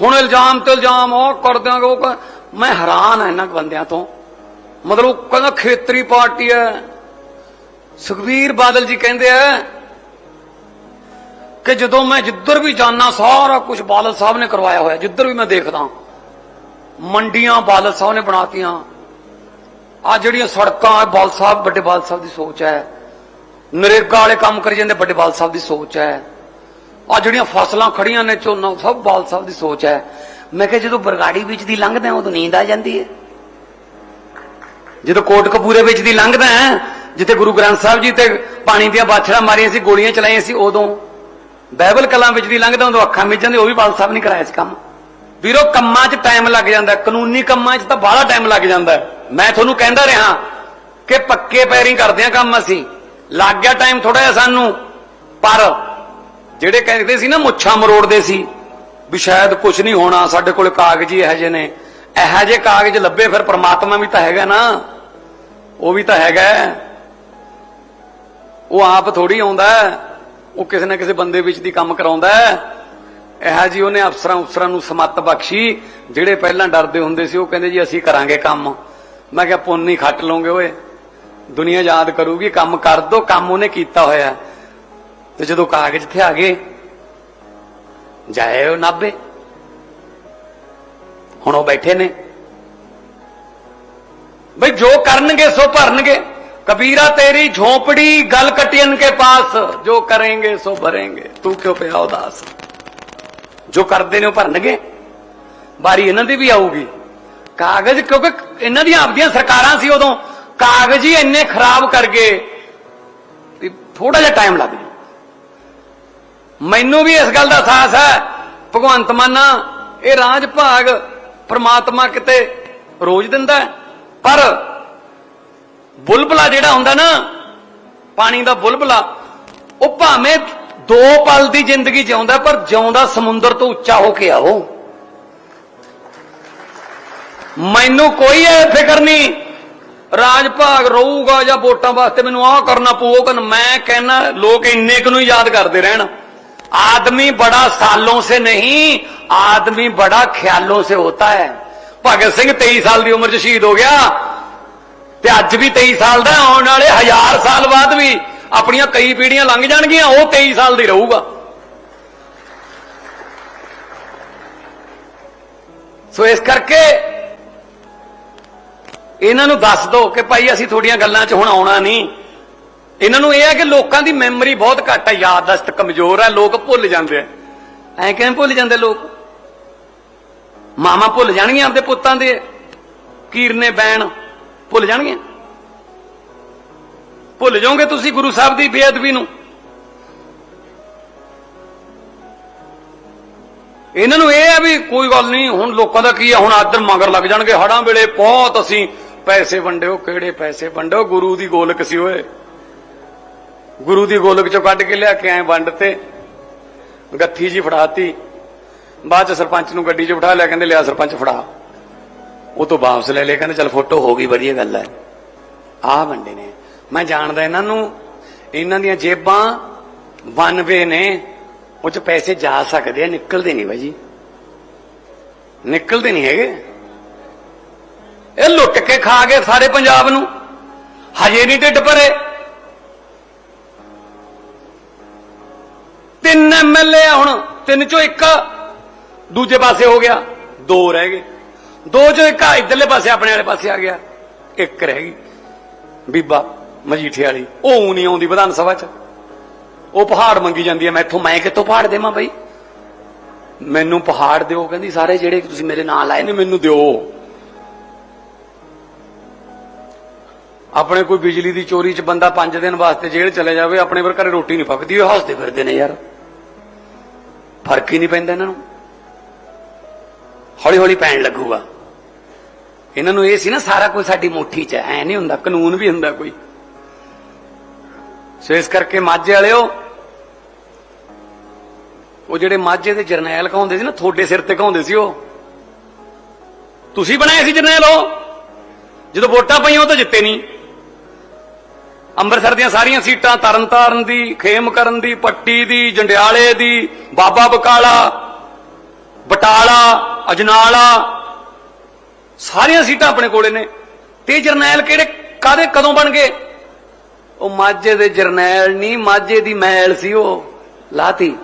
ਹੁਣ ਇਲਜ਼ਾਮ ਤੇ ਇਲਜ਼ਾਮ, ਉਹ ਕਰ ਦਿਆਂਗੇ ਉਹ ਮੈਂ ਹੈਰਾਨ ਆ ਇਹਨਾਂ ਬੰਦਿਆਂ ਤੋਂ। ਮਤਲਬ ਉਹ ਕਹਿੰਦਾ ਖੇਤਰੀ ਪਾਰਟੀ ਹੈ। ਸੁਖਬੀਰ ਬਾਦਲ ਜੀ ਕਹਿੰਦੇ ਆ ਕਿ ਜਦੋਂ ਮੈਂ ਜਿੱਧਰ ਵੀ ਜਾਣਾ ਸਾਰਾ ਕੁਝ ਬਾਦਲ ਸਾਹਿਬ ਨੇ ਕਰਵਾਇਆ ਹੋਇਆ। ਜਿੱਧਰ ਵੀ ਮੈਂ ਦੇਖਦਾ, ਮੰਡੀਆਂ ਬਾਦਲ ਸਾਹਿਬ ਨੇ ਬਣਾਤੀਆਂ। ਆ ਜਿਹੜੀਆਂ ਸੜਕਾਂ, ਆ ਬਾਦਲ ਸਾਹਿਬ, ਵੱਡੇ ਬਾਦਲ ਸਾਹਿਬ ਦੀ ਸੋਚ ਹੈ। ਨਰੇਗਾ ਵਾਲੇ ਕੰਮ ਕਰੀ ਜਾਂਦੇ, ਵੱਡੇ ਬਾਲ ਸਾਹਿਬ ਦੀ ਸੋਚ ਹੈ। ਆ ਜਿਹੜੀਆਂ ਫਸਲਾਂ ਖੜੀਆਂ ਨੇ ਝੋਨਾ, ਸਭ ਬਾਲ ਸਾਹਿਬ ਦੀ ਸੋਚ ਹੈ। ਮੈਂ ਕਿਹਾ ਜਦੋਂ ਬਰਗਾੜੀ ਵਿੱਚ ਦੀ ਲੰਘਦਾ ਉਦੋਂ ਨੀਂਦ ਆ ਜਾਂਦੀ ਹੈ। ਜਦੋਂ ਕੋਟ ਕਪੂਰੇ ਵਿੱਚ ਦੀ ਲੰਘਦਾ ਜਿੱਥੇ ਗੁਰੂ ਗ੍ਰੰਥ ਸਾਹਿਬ ਜੀ ਤੇ ਪਾਣੀ ਦੀਆਂ ਬਾਛੜਾਂ ਮਾਰੀਆਂ ਸੀ, ਗੋਲੀਆਂ ਚਲਾਈਆਂ ਸੀ, ਉਦੋਂ ਬਾਈਬਲ ਕਲਾਂ ਵਿੱਚ ਦੀ ਲੰਘਦਾ, ਉਦੋਂ ਅੱਖਾਂ ਮਿਚ ਜਾਂਦੇ ਉਹ ਵੀ ਬਾਲ ਸਾਹਿਬ ਨੇ ਕਰਾਇਆ ਸੀ ਕੰਮ। ਵੀਰੋ, ਕੰਮਾਂ 'ਚ ਟਾਈਮ ਲੱਗ ਜਾਂਦਾ ਕਾਨੂੰਨੀ ਕੰਮਾਂ 'ਚ ਤਾਂ ਬਾਹਲਾ ਟਾਈਮ ਲੱਗ ਜਾਂਦਾ ਮੈਂ ਤੁਹਾਨੂੰ ਕਹਿੰਦਾ ਰਿਹਾ ਕਿ ਪੱਕੇ ਪੈਰੀ ਕਰਦੇ ਆ ਕੰਮ ਅਸੀਂ। ਲੱਗ ਗਿਆ ਟਾਈਮ ਥੋੜਾ ਜਿਹਾ ਸਾਨੂੰ, ਪਰ ਜਿਹੜੇ ਕਹਿੰਦੇ ਸੀ ਨਾ ਮੁੱਛਾਂ ਮਰੋੜਦੇ ਸੀ, ਵੀ ਸ਼ਾਇਦ ਕੁਝ ਨਹੀਂ ਹੋਣਾ, ਸਾਡੇ ਕੋਲ ਕਾਗਜ਼ ਹੀ ਇਹੋ ਜਿਹੇ ਨੇ। ਇਹੋ ਜਿਹੇ ਕਾਗਜ਼ ਲੱਭੇ, ਫਿਰ ਪ੍ਰਮਾਤਮਾ ਵੀ ਤਾਂ ਹੈਗਾ ਨਾ। ਉਹ ਵੀ ਤਾਂ ਹੈਗਾ। ਉਹ ਆਪ ਥੋੜੀ ਆਉਂਦਾ ਉਹ ਕਿਸੇ ਨਾ ਕਿਸੇ ਬੰਦੇ ਵਿੱਚ ਦੀ ਕੰਮ ਕਰਾਉਂਦਾ ਇਹੋ ਜੀ ਉਹਨੇ ਅਫਸਰਾਂ ਅਫਸਰਾਂ ਨੂੰ ਸਮੱਤ ਬਖਸ਼ੀ। ਜਿਹੜੇ ਪਹਿਲਾਂ ਡਰਦੇ ਹੁੰਦੇ ਸੀ, ਉਹ ਕਹਿੰਦੇ ਜੀ ਅਸੀਂ ਕਰਾਂਗੇ ਕੰਮ। ਮੈਂ ਕਿਹਾ, ਪੁੰਨ ਹੀ ਖੱਟ ਲਓਗੇ ਓਏ। ਦੁਨੀਆ ਯਾਦ ਕਰੂਗੀ, ਕੰਮ ਕਰ ਦੋ, ਕੰਮ ਉਹਨੇ ਕੀਤਾ ਹੋਇਆ। ਤੇ ਜਦੋਂ ਕਾਗਜ਼ ਇੱਥੇ ਆ ਗਏ, ਜਾਇਓ ਨਾਬੇ ਹੁਣ ਉਹ ਬੈਠੇ ਨੇ। ਬਈ ਜੋ ਕਰਨਗੇ, ਸੋ ਭਰਨਗੇ। ਕਬੀਰਾ, ਤੇਰੀ ਝੋਪੜੀ ਗਲ ਕਟਿਆਨ ਕੇ ਪਾਸ। ਜੋ ਕਰेंगे ਸੋ ਭਰेंगे ਤੂੰ ਕਿਉਂ ਪਿਆ ਉਦਾਸ? ਜੋ ਕਰਦੇ ਨੇ, ਉਹ ਭਰਨਗੇ। ਬਾਰੀ ਇਹਨਾਂ ਦੀ ਵੀ ਆਊਗੀ। ਕਾਗਜ਼, ਕਿਉਂਕਿ ਇਹਨਾਂ ਦੀਆਂ ਆਪਦੀਆਂ ਸਰਕਾਰਾਂ ਸੀ ਉਦੋਂ। ਕਾਗਜ਼ ਹੀ ਇੰਨੇ ਖਰਾਬ ਕਰਕੇ ਗਏ ਥੋੜਾ ਜਿਹਾ ਟਾਈਮ ਲੱਗ ਗਿਆ ਮੈਨੂੰ ਵੀ ਇਸ ਗੱਲ ਦਾ ਅਹਿਸਾਸ ਹੈ। ਭਗਵੰਤ ਮਾਨਾ, ਇਹ ਰਾਜ ਭਾਗ ਪ੍ਰਮਾਤਮਾ ਕਿਤੇ ਰੋਜ਼ ਦਿੰਦਾ ਪਰ ਬੁਲਬਲਾ ਜਿਹੜਾ ਹੁੰਦਾ ਨਾ, ਪਾਣੀ ਦਾ ਬੁਲਬਲਾ, ਉਹ ਭਾਵੇਂ ਦੋ ਪਲ ਦੀ ਜ਼ਿੰਦਗੀ ਜਿਉਂਦਾ, ਪਰ ਜਿਉਂਦਾ ਸਮੁੰਦਰ ਤੋਂ ਉੱਚਾ ਹੋ ਕੇ ਆਓ। ਮੈਨੂੰ ਕੋਈ ਇਹ ਫਿਕਰ ਨਹੀਂ, ਰਾਜ ਭਾਗ ਰਹੂਗਾ ਜਾਂ ਵੋਟਾਂ ਵਾਸਤੇ ਮੈਨੂੰ ਆਹ ਕਰਨਾ ਪਊਗਾ ਮੈਂ ਕਹਿੰਨਾ ਲੋਕ ਇੰਨੇ ਕੁ ਨੂੰ ਯਾਦ ਕਰਦੇ ਰਹਿਣ। ਆਦਮੀ ਬੜਾ ਸਾਲੋਂ ਸੇ ਨਹੀਂ ਆਦਮੀ ਬੜਾ ਖਿਆਲੋਂ ਸੇ ਹੋਤਾ ਹੈ ਭਗਤ ਸਿੰਘ 23 ਸਾਲ ਦੀ ਉਮਰ 'ਚ ਸ਼ਹੀਦ ਹੋ ਗਿਆ ਤੇ ਅੱਜ ਵੀ 23 ਸਾਲ ਦਾ ਆਉਣ ਵਾਲੇ ਹਜ਼ਾਰ ਸਾਲ ਬਾਅਦ ਵੀ ਆਪਣੀਆਂ ਕਈ ਪੀੜ੍ਹੀਆਂ ਲੰਘ ਜਾਣਗੀਆਂ ਉਹ 23 ਸਾਲ ਦੀ ਰਹੂਗਾ ਸੋ ਇਸ ਕਰਕੇ ਇਹਨਾਂ ਨੂੰ ਦੱਸ ਦਿਓ ਕਿ ਭਾਈ ਅਸੀਂ ਤੁਹਾਡੀਆਂ ਗੱਲਾਂ 'ਚ ਹੁਣ ਆਉਣਾ ਨਹੀਂ ਇਹਨਾਂ ਨੂੰ ਇਹ ਹੈ ਕਿ ਲੋਕਾਂ ਦੀ ਮੈਮਰੀ ਬਹੁਤ ਘੱਟ ਹੈ, ਯਾਦਦਾਸ਼ਤ ਕਮਜ਼ੋਰ ਹੈ, ਲੋਕ ਭੁੱਲ ਜਾਂਦੇ ਆ। ਐ ਕਿਵੇਂ ਭੁੱਲ ਜਾਂਦੇ ਲੋਕ? ਮਾਮਾ ਭੁੱਲ ਜਾਣਗੀਆਂ ਆਪਦੇ ਪੁੱਤਾਂ ਦੇ, ਕੀਰਨੇ, ਬੈਣ, ਭੁੱਲ ਜਾਣਗੀਆਂ? ਭੁੱਲ ਜਾਓਗੇ ਤੁਸੀਂ ਗੁਰੂ ਸਾਹਿਬ ਦੀ ਬੇਅਦਬੀ ਨੂੰ? ਇਹਨਾਂ ਨੂੰ ਇਹ ਹੈ ਵੀ ਕੋਈ ਗੱਲ ਨਹੀਂ, ਹੁਣ ਲੋਕਾਂ ਦਾ ਕੀ ਹੈ ਹੁਣ ਆਦਰ ਮਗਰ ਲੱਗ ਜਾਣਗੇ। ਹੜਾਂ ਵੇਲੇ ਬਹੁਤ ਅਸੀਂ ਪੈਸੇ ਵੰਡਿਓ, ਕਿਹੜੇ ਪੈਸੇ ਵੰਡਿਓ? ਗੁਰੂ ਦੀ ਗੋਲਕ ਸੀ ਓਏ। ਗੁਰੂ ਦੀ ਗੋਲਕ ਚੋਂ ਕੱਢ ਕੇ ਲਿਆ ਕੇ ਐ ਵੰਡ ਤੇ। ਗੱਥੀ ਜੀ ਫੜਾਤੀ। ਬਾਅਦ ਚ ਸਰਪੰਚ ਨੂੰ ਗੱਡੀ 'ਚ ਬਿਠਾ ਲਿਆ, ਕਹਿੰਦੇ ਲਿਆ ਸਰਪੰਚ ਫੜਾ। ਉਹ ਤੋਂ ਵਾਪਸ ਲੈ ਲਿਆ ਕਹਿੰਦੇ ਚਲ ਫੋਟੋ ਹੋ ਗਈ, ਵਧੀਆ ਗੱਲ ਹੈ। ਆਹ ਵੰਡੇ ਨੇ। ਮੈਂ ਜਾਣਦਾ ਇਹਨਾਂ ਨੂੰ, ਇਹਨਾਂ ਦੀਆਂ ਜੇਬਾਂ 92 ਨੇ। ਉਹ ਚ ਪੈਸੇ ਜਾ ਸਕਦੇ ਆ, ਨਿਕਲਦੇ ਨਹੀਂ ਬਾਈ ਜੀ। ਨਿਕਲਦੇ ਨਹੀਂ ਹੈਗੇ। ਇਹ ਲੁੱਟ ਕੇ ਖਾ ਗਏ ਸਾਰੇ ਪੰਜਾਬ ਨੂੰ। ਹਜੇ ਨਹੀਂ ਢਿੱਡ ਭਰੇ। ਤਿੰਨ ਐਮਐਲਏ ਆ ਹੁਣ, ਤਿੰਨ ਚੋਂ ਇੱਕ। ਦੂਜੇ ਪਾਸੇ ਹੋ ਗਿਆ, ਦੋ ਰਹਿ ਗਏ। ਦੋ ਚੋਂ ਇੱਕ ਇਧਰਲੇ ਪਾਸੇ, ਆਪਣੇ ਵਾਲੇ ਪਾਸੇ ਆ ਗਿਆ। ਇੱਕ ਰਹਿ ਗਈ। ਬੀਬਾ ਮਜੀਠੇ ਵਾਲੀ, ਉਹ ਨਹੀਂ ਆਉਂਦੀ ਵਿਧਾਨ ਸਭਾ 'ਚ। ਉਹ ਪਹਾੜ ਮੰਗੀ ਜਾਂਦੀ ਹੈ ਮੈਂ ਇੱਥੋਂ, ਮੈਂ ਕਿੱਥੋਂ ਪਹਾੜ ਦੇਵਾਂ ਬਈ? ਮੈਨੂੰ ਪਹਾੜ ਦਿਓ, ਕਹਿੰਦੀ, ਸਾਰੇ ਜਿਹੜੇ ਤੁਸੀਂ ਮੇਰੇ ਨਾਲ ਆਏ ਨੇ, ਮੈਨੂੰ ਦਿਓ। ਆਪਣੇ ਕੋਈ ਬਿਜਲੀ ਦੀ ਚੋਰੀ 'ਚ ਬੰਦਾ 5 ਦਿਨ ਵਾਸਤੇ ਜੇਲ੍ਹ ਚਲੇ ਜਾਵੇ, ਆਪਣੇ ਵਰ ਘਰੇ ਰੋਟੀ ਨਹੀਂ ਪੱਕਦੀ ਉਹ ਹੱਸਦੇ ਫਿਰਦੇ ਨੇ ਯਾਰ। ਫ਼ਰਕ ਹੀ ਨਹੀਂ ਪੈਂਦਾ ਇਹਨਾਂ ਨੂੰ। ਹੌਲੀ ਹੌਲੀ ਪੈਣ ਲੱਗੂਗਾ। ਇਹਨਾਂ ਨੂੰ ਇਹ ਸੀ ਨਾ, ਸਾਰਾ ਕੁਝ ਸਾਡੀ ਮੁੱਠੀ 'ਚ ਐ ਨਹੀਂ ਹੁੰਦਾ, ਕਾਨੂੰਨ ਵੀ ਹੁੰਦਾ ਕੋਈ। ਸੋ ਇਸ ਕਰਕੇ ਮਾਝੇ ਵਾਲਿਓ, ਉਹ ਜਿਹੜੇ ਮਾਝੇ ਦੇ ਜਰਨੈਲ ਕਹਾਉਂਦੇ ਸੀ ਨਾ ਥੋੜੇ ਸਿਰ ਤੇ ਕਹਾਉਂਦੇ ਸੀ ਉਹ। ਤੁਸੀਂ ਬਣਾਏ ਸੀ ਜਰਨੈਲ ਉਹ। ਜਦੋਂ ਵੋਟਾਂ ਪਈਆਂ, ਉਹ ਤਾਂ ਜਿੱਤੇ ਨਹੀਂ। ਅੰਮ੍ਰਿਤਸਰ ਦੀਆਂ ਸਾਰੀਆਂ ਸੀਟਾਂ ਤਰਨਤਾਰਨ ਦੀ ਖੇਮ ਕਰਨ ਦੀ, ਪੱਟੀ ਦੀ, ਜੰਡਿਆਲੇ ਦੀ, ਬਾਬਾ ਬਕਾਲਾ, ਬਟਾਲਾ, ਅਜਨਾਲਾ, ਸਾਰੀਆਂ ਸੀਟਾਂ ਆਪਣੇ ਕੋਲੇ ਨੇ। ਤੇ ਜਰਨੈਲ ਕਿਹੜੇ ਕਾਦੇ ਕਦੋਂ ਬਣ ਗਏ? ਉਹ ਮਾਝੇ ਦੇ ਜਰਨੈਲ ਨਹੀਂ ਮਾਝੇ ਦੀ ਮੈਲ ਸੀ ਉਹ, ਲਾਤੀ।